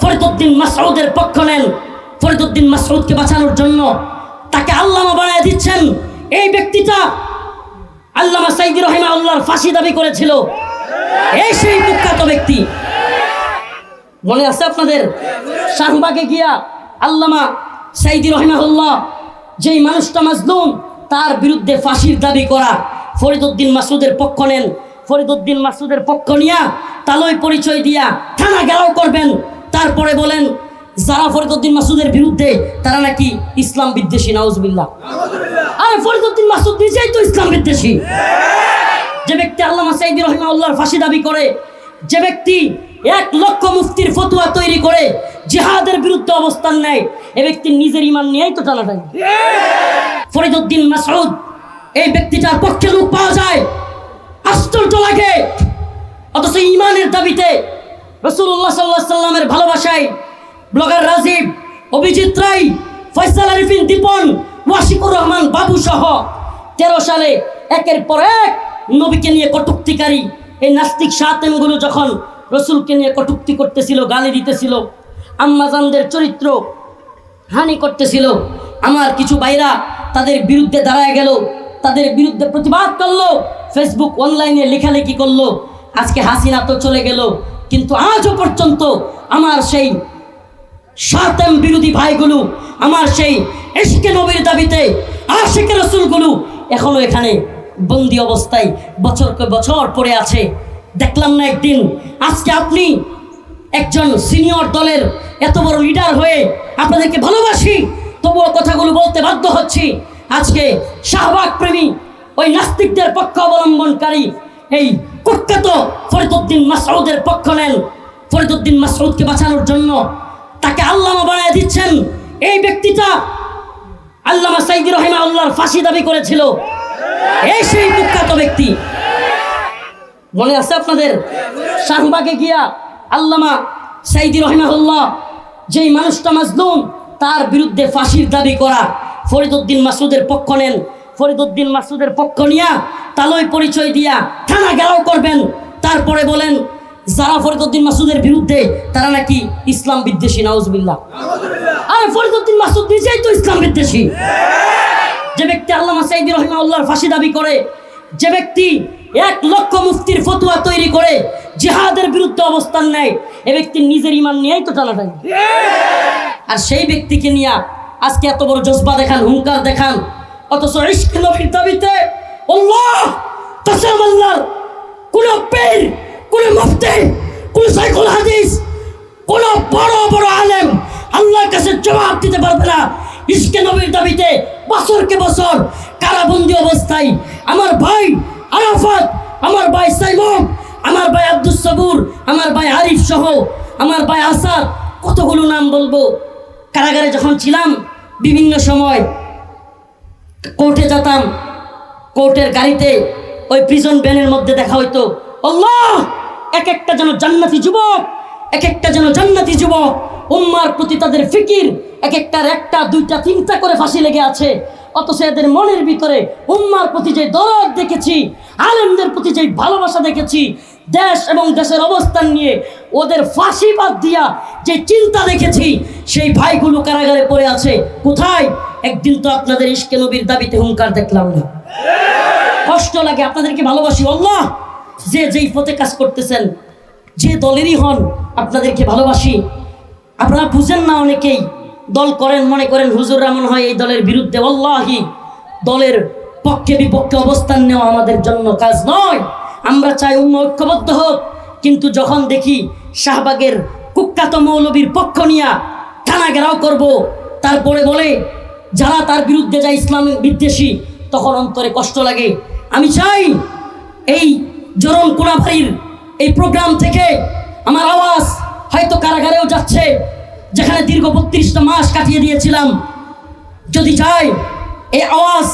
ফরিদুদ্দিন মাসউদের পক্ষ নেন। ফরিদুদ্দিন মাসউদকে বাঁচানোর জন্য তাকে আল্লামা বানায় দিচ্ছেন। এই ব্যক্তিটা আল্লামা রহিমা আল্লাহর ফাঁসি দাবি করেছিল। এই সেই কুখ্যাত ব্যক্তি। মনে আছে আপনাদের? শাহবাগে গিয়া আল্লামা সাইদি রহিমাহুল্লাহ যেই মানুষটা মাজলুম, তার বিরুদ্ধে ফাঁসির দাবি করা ফরিদুদ্দিন মাসুদের পক্ষ নেন। ফরিদুদ্দিন মাসুদের পক্ষ নিয়া তালই পরিচয় দিয়া থানা গেরাও করবেন। তারপরে বলেন, যারা ফরিদুদ্দিন মাসুদের বিরুদ্ধে, তারা নাকি ইসলাম বিদ্বেষী, নাউজবিল্লাহ। আরে ফরিদুদ্দিন মাসুদ নিজেই তো ইসলাম বিদ্বেষী। যে ব্যক্তি আল্লামা সাইদি রহিমাউল্লাহর ফাঁসি দাবি করে, যে ব্যক্তি এক লক্ষ মুফতির ফতুয়া তৈরি করে, জিহাদের বিরুদ্ধে অবস্থান নেয়, এ ব্যক্তির নিজের ইমান নিয়েই তো যায় ফরিদুদ্দিন মাসউদ এই ব্যক্তিটার পক্ষে লোক পাওয়া যায়। আশ্চর্য লাগে। অথচ ইমানের দাবিতে রসুল্লাহ সাল্লাহ সাল্লামের ভালোবাসায় ব্লগার রাজীব, অভিজিৎ রায়, ফয়সাল আরিফিন দীপন, ওয়াশিকুর রহমান বাবু সহ তেরো সালে একের পর এক নবীকে নিয়ে কটুক্তিকারী এই নাস্তিক সাতেমগুলো যখন রসুলকে নিয়ে কটুক্তি করতেছিল, গালি দিতেছিল, আম্মাজানদের চরিত্র হানি করতেছিল, আমার কিছু ভাইরা তাদের বিরুদ্ধে দাঁড়ায় গেল তাদের বিরুদ্ধে প্রতিবাদ করল। ফেসবুক অনলাইনে লেখালেখি করল। আজকে হাসিনা তো চলে গেল। কিন্তু আজও পর্যন্ত আমার সেই সাতেম বিরোধী ভাইগুলো, আমার সেই এসকে নবীর দাবিতে আশেকে রসুলগুলো এখনও এখানে বন্দি অবস্থায় বছরকে বছর পড়ে আছে। দেখলাম না একদিন আজকে আপনি একজন সিনিয়র দলের এত বড় লিডার হয়ে আপনাদেরকে ভালোবাসি, তবুও কথাগুলো বলতে বাধ্য হচ্ছি। আজকে শাহবাগ প্রেমী ওই নাস্তিকদের পক্ষ অবলম্বনকারী এই কুখ্যাত ফরিদুদ্দিন মাসউদের পক্ষ নেন। ফরিদুদ্দিন মাসউদকে বাঁচানোর জন্য তাকে আল্লামা বানায় দিচ্ছেন। এই ব্যক্তিটা আল্লামা সাইদি রহিমা আল্লাহর ফাঁসি দাবি করেছিল। এই সেই কুখ্যাত ব্যক্তি। মনে আছে আপনাদের? শাহবাগে গিয়া আল্লামা সাইদি রহিমাহুল্লাহ যেই মানুষটা মাজলুম, তার বিরুদ্ধে ফাঁসির দাবি করা। ফরিদুদ্দিন মাসুদের পক্ষ নেন। ফরিদুদ্দিন মাসুদের পক্ষ নিয়া তালই পরিচয় দিয়া থানা গেরাও করবেন। তারপরে বলেন, যারা ফরিদুদ্দিন মাসুদের বিরুদ্ধে, তারা নাকি ইসলাম বিদ্বেষী, নাউজবিল্লাহ। আরে ফরিদুদ্দিন মাসুদ নিজেই তো ইসলাম বিদ্বেষী। যে ব্যক্তি আল্লামা সাইদি রহিমাউল্লাহর ফাঁসি দাবি করে, যে ব্যক্তি এক লক্ষ মুফতির ফতুয়া তৈরি করে, জিহাদের বিরুদ্ধে অবস্থান নেয়, এ ব্যক্তি নিজের ইমান নিয়েই তো যায় আর সেই ব্যক্তিকে নিয়ে আজকে এত বড় জজবা দেখান, হুঙ্কার দেখান। অথচ ইশক নবীর দাবিতে আল্লাহ কসম আল্লাহর কোন পীর, কোন মুফতি, কোন সাইকুল হাদিস, কোন বড় বড় আলেম আল্লাহর কাছে জবাব দিতে পারবে না। ইশকে নবীর দাবিতে বছরকে বছর কারাবন্দি অবস্থায় আমার ভাই আরাফাত, আমার ভাই সাইমন, আমার ভাই আব্দুল সাবুর, আমার ভাই আরিফ সহ, আমার ভাই আসাদ, কতগুলো নাম বলব? কারাগারে যখন ছিলাম বিভিন্ন সময় কোর্টে যেতাম, কোর্টের গাড়িতে ওই প্রিজন ভ্যানের মধ্যে দেখা হইতো, আল্লাহ! এক একটা যেন জান্নাতি যুবক এক একটা যেন জান্নাতি যুবক, উম্মার প্রতি তাদের ফিকির এক একটার একটা, দুইটা, তিনটা করে ফাঁসি লেগে আছে। অথচ এদের মনের ভিতরে উম্মার প্রতি যে দরদ দেখেছি, আলেমদের প্রতি যে ভালোবাসা দেখেছি দেশ এবং দেশের অবস্থান নিয়ে ওদের ফাঁসি বাদ দিয়া যে চিন্তা দেখেছি, সেই ভাইগুলো কারাগারে পড়ে আছে। কোথায়? একদিন তো আপনাদের ইশকে নবীর দাবিতে হুঙ্কার দেখলাম না। কষ্ট লাগে, আপনাদেরকে ভালোবাসি। আল্লাহ, যে যেই পথে কাজ করতেছেন, যে দলেরই হন, আপনাদেরকে ভালোবাসি। আপনারা বুঝেন না অনেকেই, দল করেন, মনে করেন হুজুররা মনে হয় এই দলের বিরুদ্ধে। অল্লাহি দলের পক্ষে বিপক্ষে অবস্থান নেওয়া আমাদের জন্য কাজ নয়। আমরা চাই অন্য ঐক্যবদ্ধ হোক। কিন্তু যখন দেখি শাহবাগের কুখ্যাত মৌলবীর পক্ষ নিয়া থানা ঘেরাও করব, তারপরে বলে, যারা তার বিরুদ্ধে যায় ইসলাম বিদ্বেষী, তখন অন্তরে কষ্ট লাগে। আমি চাই এই জরন কোনাবাড়ির এই প্রোগ্রাম থেকে আমার আওয়াজ হয়তো কারাগারেও যাচ্ছে, যেখানে দীর্ঘ বত্রিশটা মাস কাটিয়ে দিয়েছিলাম। যদি চাই এই আওয়াজ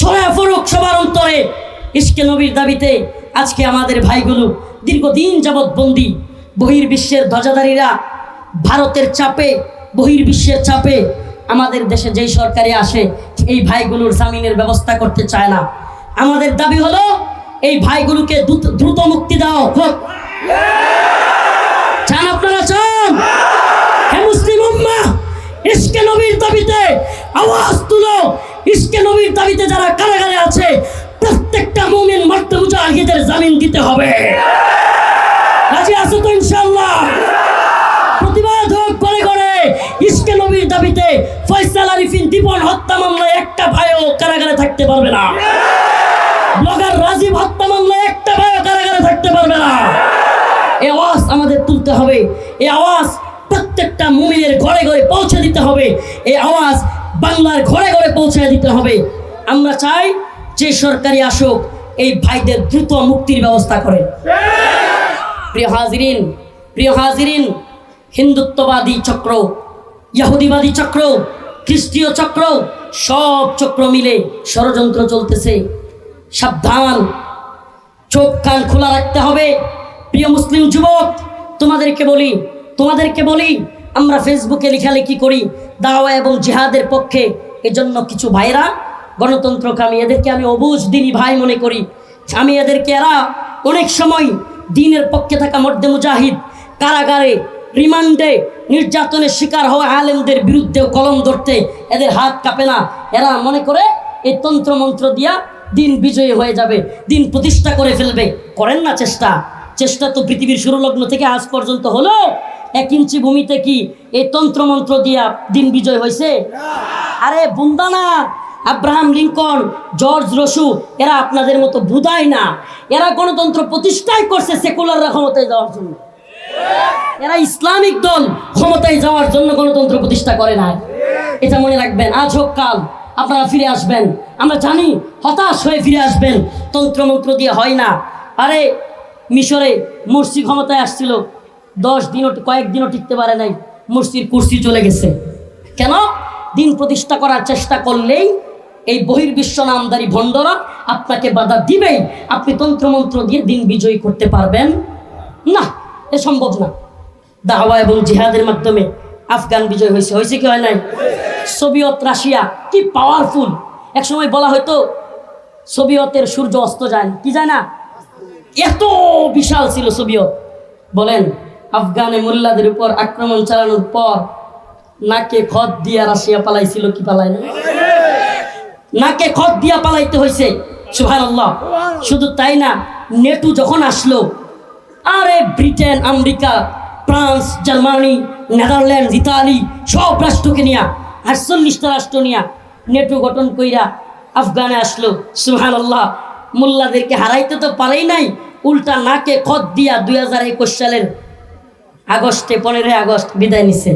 ছড়া ফরুক সবার অন্তরে ইস্কে নবীর দাবিতে আজকে আমাদের ভাইগুলো দীর্ঘদিন যাবৎ বন্দি, বহির্বিশ্বের ধ্বজাধারীরা ভারতের চাপে, বহির্বিশ্বের চাপে আমাদের দেশে যেই সরকারে আসে, এই ভাইগুলোর জামিনের ব্যবস্থা করতে চায় না। আমাদের দাবি হলো, এই ভাইগুলোকে দ্রুত মুক্তি দাও। চান আপনারা চান ইস্কে নবীর দাবিতে আওয়াজ তুলো। ইস্কে নবীর দাবিতে যারা কারাগারে আছে প্রত্যেকটা মুমিন মর্তে মুজাহিদের জামিন দিতে হবে। রাজি আছো তো ইনশাআল্লাহ? প্রতিবাদ হোক করে করে। ইসকে নবীর দাবিতে ফয়সাল আরিফিন দীপন হত্যা মামলায় একটা ভাইও কারাগারে থাকতে পারবে না। ব্লগার রাজীব হত্যা মামলায় একটা ভাইও কারাগারে থাকতে পারবে না। এই আওয়াজ আমাদের তুলতে হবে। এই আওয়াজ প্রত্যেকটা মুমিনের ঘরে ঘরে পৌঁছে দিতে হবে। এই আওয়াজ বাংলার ঘরে ঘরে পৌঁছে দিতে হবে। আমরা চাই যে সরকারি আসুক, এই ভাইদের দ্রুত মুক্তির ব্যবস্থা করে প্রিয় হাজিরিন প্রিয় হাজিরিন, হিন্দুত্ববাদী চক্র ইহুদিবাদী চক্র, খ্রিস্টীয় চক্র, সব চক্র মিলে ষড়যন্ত্র চলতেছে। সাবধান, চোখ কান খোলা রাখতে হবে। প্রিয় মুসলিম যুবক, তোমাদেরকে বলি তোমাদেরকে বলি, আমরা ফেসবুকে লেখালেখি করি, দাওয়া এবং জিহাদের পক্ষে, এজন্য কিছু ভাইরা গণতন্ত্রকামী এদেরকে আমি অবুজ দিনই ভাই মনে করি। আমি এদেরকে এরা অনেক সময় দিনের পক্ষে থাকা মর্দে মুজাহিদ কারাগারে রিমান্ডে নির্যাতনের শিকার হওয়া আলেমদের বিরুদ্ধেও কলম ধরতে এদের হাত কাঁপে না। এরা মনে করে এই তন্ত্রমন্ত্র দিয়া দিন বিজয়ী হয়ে যাবে দিন প্রতিষ্ঠা করে ফেলবে। করেন না চেষ্টা। চেষ্টা তো পৃথিবীর শুরুলগ্ন থেকে আজ পর্যন্ত হলো। এক ইঞ্চি ভূমিতে কি এই তন্ত্রমন্ত্র দিয়া দিন বিজয় হয়েছে আরে বুন্দা না! আব্রাহাম লিঙ্কন, জর্জ রসু, এরা আপনাদের মতো বুধাই না। এরা গণতন্ত্র প্রতিষ্ঠাই করছে সেকুলাররা ক্ষমতায় যাওয়ার জন্য। এরা ইসলামিক দল ক্ষমতায় যাওয়ার জন্য গণতন্ত্র প্রতিষ্ঠা করে নাই। এটা মনে রাখবেন, আজ হোক কাল আপনারা ফিরে আসবেন। আমরা জানি, হতাশ হয়ে ফিরে আসবেন। তন্ত্রমন্ত্র দিয়ে হয় না। আরে, মিশরে মুর্শি ক্ষমতায় আসছিল, দশ দিনও কয়েকদিনও টিকতে পারে নাই। মুর্শির কুর্সি চলে গেছে। কেন? দিন প্রতিষ্ঠা করার চেষ্টা করলেই এই বহির্বিশ্ব নামদারি ভণ্ডরা আপনাকে বাধা দিবেই। আপনি তন্ত্রমন্ত্র দিয়ে দিন বিজয়ী করতে পারবেন। না, এ সম্ভব না। দাওয়া এবং জিহাদের মাধ্যমে আফগান বিজয় হয়েছে। হয়েছে কি হয় নাই? সোভিয়ত রাশিয়া, কি পাওয়ারফুল এক সময় বলা হয়তো সোভিয়তের সূর্য অস্ত যায়। কি যায় না? এত বিশাল ছিল সোভিয়ত। বলেন, আফগানে মোল্লাদের উপর আক্রমণ চালানোর পর নাকে খত দিয়া রাশিয়া পালাইছিল, কি পালাই না নাকে খত দিয়া পালাইতে হয়েছে সুবহানাল্লাহ। শুধু তাই না, নেটু যখন আসলো, আরে Britain, America, France, Germany, Netherland, Italy, সব রাষ্ট্রকে নিয়া, আটচল্লিশটা রাষ্ট্র নিয়া নেটু গঠন কইরা আফগানে আসলো। সুহান আল্লাহ মোল্লাদেরকে হারাইতে তো পারেই নাই, উল্টা নাকে খত দিয়া দুই হাজার একুশ সালের আগস্টে, পনেরোই আগস্ট বিদায় নিছে।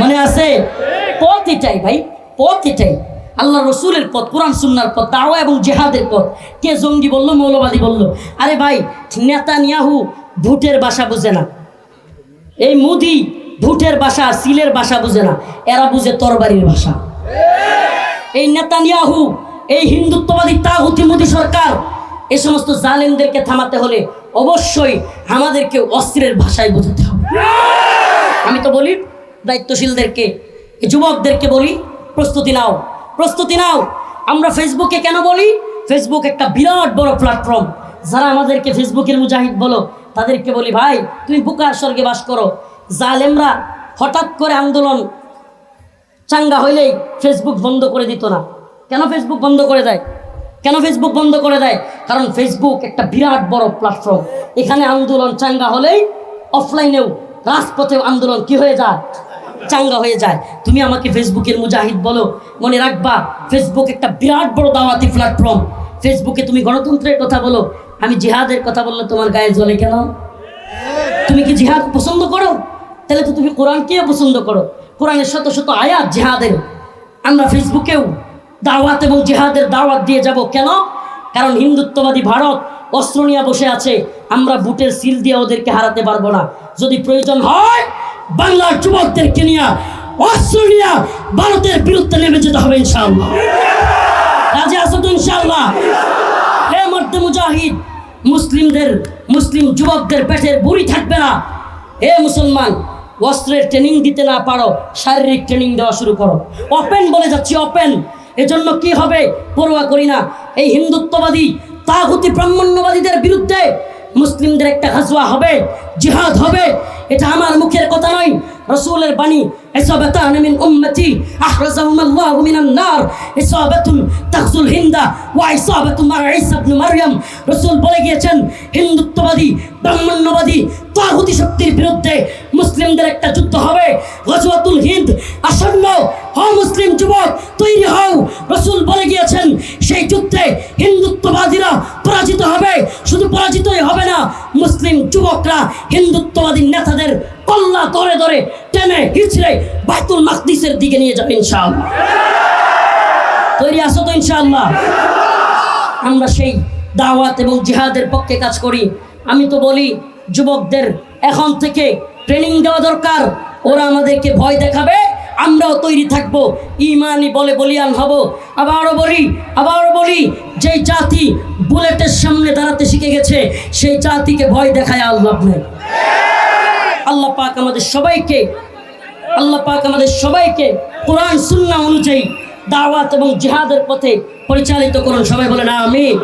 মনে আছে? পথ এটাই ভাই, পথ এটাই। আল্লাহ রসুলের পথ, কোরআন, সুন্নার পথ, দাওয়া এবং জেহাদের পথ। কে জঙ্গি বলল, মৌলবাদী বলল? আরে ভাই নেতা নিয়াহু ভুটের বাসা বুঝে না। এই মুদি ভুটের বাসা, সিলের বাসা বুঝে না। এরা বুঝে তরবারির ভাষা। এই নেতানিয়াহু, এই হিন্দুত্ববাদী তাহুতি মোদী সরকার, এ সমস্ত জালেমদেরকে থামাতে হলে অবশ্যই আমাদেরকে অস্ত্রের ভাষায় বোঝাতে হবে। আমি তো বলি, দায়িত্বশীলদেরকে যুবকদেরকে বলি, প্রস্তুতি নাও। প্রস্তুতি নাও। আমরা ফেসবুকে কেন বলি? ফেসবুক একটা বিরাট বড় প্ল্যাটফর্ম যারা আমাদেরকে ফেসবুকের মুজাহিদ বলো, তাদেরকে বলি, ভাই, তুমি বুকার স্বর্গে বাস করো। জালেমরা হঠাৎ করে আন্দোলন চাঙ্গা হইলেই ফেসবুক বন্ধ করে দিত না। কেন ফেসবুক বন্ধ করে দেয়? কেন ফেসবুক বন্ধ করে দেয়? কারণ ফেসবুক একটা বিরাট বড় প্ল্যাটফর্ম এখানে আন্দোলন চাঙ্গা হলেই অফলাইনেও রাজপথেও আন্দোলন কি হয়ে যায়? চাঙ্গা হয়ে যায়। তুমি আমাকে ফেসবুকের মুজাহিদ বলো, মনে রাখবা ফেসবুক একটা বিরাট বড় দাওয়াতি প্ল্যাটফর্ম ফেসবুকে তুমি গণতন্ত্রের কথা বলো, আমি জিহাদের কথা বললে তোমার গায়ে জ্বলে কেন? তুমি কি জিহাদ পছন্দ করো? তাহলে তো তুমি কোরআনকেও পছন্দ করো। কোরআনের শত শত আয়াত জিহাদের। আমরা ফেসবুকেও দাওয়াত এবং জিহাদের দাওয়াত দিয়ে যাব কেন? কারণ হিন্দুত্ববাদী ভারত অস্ত্র নিয়ে বসে আছে। আমরা বুটের সিল দিয়ে ওদেরকে হারাতে পারব না। যদি প্রয়োজন হয় বাংলার যুবকদেরকে নিয়ে অস্ত্র নিয়ে ভারতের বিরুদ্ধে নেমে যেতে হবে হে মুজাহিদ, মুসলিমদের, মুসলিম যুবকদের পেটের বুড়ি থাকবে না। হে মুসলমান, অস্ত্রের ট্রেনিং দিতে না পারো, শারীরিক ট্রেনিং দেওয়া শুরু করো। ওপেন বলে যাচ্ছি ওপেন এজন্য কি হবে? পরোয়া করি না। এই হিন্দুত্ববাদী, তাগুতি ব্রাহ্মণ্যবাদীদের বিরুদ্ধে মুসলিমদের একটা হাজুয়া হবে, জিহাদ হবে। এটা আমার মুখের কথা নয়। রসুলের বাণী ইসাবাতান মিন উম্মতি আহরাজাহুম আল্লাহু মিনান নার ইসাবাতুন তাখজুল হিন্দা ওয়া ইসাবাতু ইবনে মারইয়াম। রসুল বলে গিয়েছেন, হিন্দুত্ববাদী, ব্রাহ্মণ্যবাদী, তাগুতি শক্তির বিরুদ্ধে মুসলিমদের একটা যুদ্ধ হবে। গজওয়াতুল হিন্দ, আসন্ন হও মুসলিম যুবক, তৈরি হও। রসুল বলে গিয়েছেন, সেই যুদ্ধে হিন্দুত্ববাদীরা পরাজিত হবে। শুধু পরাজিতই হবে না, মুসলিম যুবকরা হিন্দুত্ববাদী নেতাদের কল্লা ধরে ধরে টেনে হিচড়ে বাইতুল মাকদিসের দিকে নিয়ে যাবে ইনশাআল্লাহ। তৈরি আসো তো ইনশাআল্লাহ? আমরা সেই দাওয়াত এবং জিহাদের পক্ষে কাজ করি। আমি তো বলি, যুবকদের এখন থেকে ট্রেনিং দেওয়া দরকার। ওরা আমাদেরকে ভয় দেখাবে, আমরাও তৈরি থাকব। ইমানই বলে বলিয়ান হব। আবারও বলি আবারও বলি, যেই জাতি বুলেটের সামনে দাঁড়াতে শিখে গেছে, সেই জাতিকে ভয় দেখায় আল্লাহ নেই আল্লাহ পাক আমাদের সবাইকে, আল্লাহ পাক আমাদের সবাইকে কোরআন সুন্না অনুযায়ী দাওয়াত এবং জিহাদের পথে পরিচালিত করুন। সবাই বলেন, আমিন।